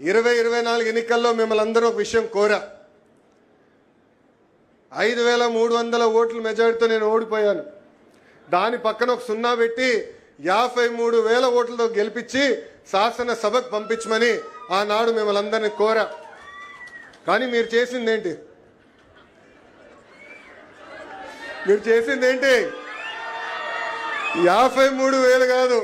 ఇరవై ఇరవై నాలుగు ఎన్నికల్లో మిమ్మల్ని అందరూ ఒక విషయం కోరా. ఐదు వేల మూడు వందల ఓట్ల మెజారిటీతో నేను ఓడిపోయాను. దాని పక్కన ఒక సున్నా పెట్టి యాభై మూడు వేల ఓట్లతో గెలిపించి శాసనసభకు పంపించమని ఆనాడు మిమ్మల్ని అందరినీ కోరా. కానీ మీరు చేసింది ఏంటి మీరు చేసింది ఏంటి యాభై మూడు వేలు కాదు.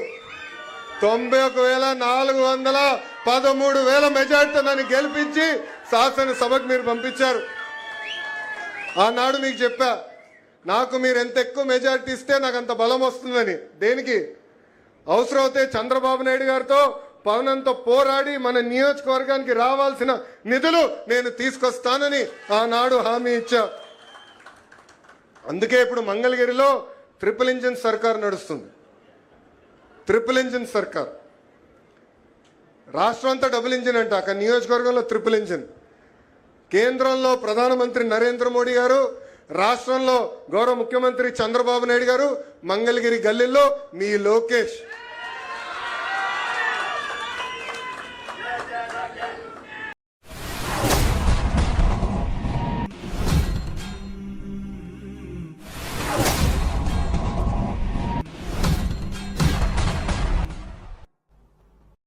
తొంభై ఒక వేల నాలుగు వందల పదమూడు వేల మెజార్టీతో నన్ను గెలిపించి శాసనసభకు మీరు పంపించారు. ఆనాడు మీకు చెప్పా నాకు మీరు ఎంత ఎక్కువ మెజార్టీ ఇస్తే నాకు అంత బలం వస్తుందని. దేనికి? అవసరమైతే చంద్రబాబు నాయుడు గారితో పవనంతో పోరాడి మన నియోజకవర్గానికి రావాల్సిన నిధులు నేను తీసుకొస్తానని ఆనాడు హామీ ఇచ్చా. అందుకే ఇప్పుడు మంగళగిరిలో ట్రిపుల్ ఇంజిన్ సర్కార్ నడుస్తుంది. ట్రిపుల్ ఇంజిన్ సర్కార్ రాష్ట్రం అంతా డబుల్ ఇంజిన్ అంట. అక్కడ నియోజకవర్గంలో ట్రిపుల్ ఇంజిన్ కేంద్రంలో ప్రధానమంత్రి నరేంద్ర మోడీ గారు రాష్ట్రంలో గౌరవ ముఖ్యమంత్రి చంద్రబాబు నాయుడు గారు మంగళగిరి గల్లీలో మీ లోకేష్.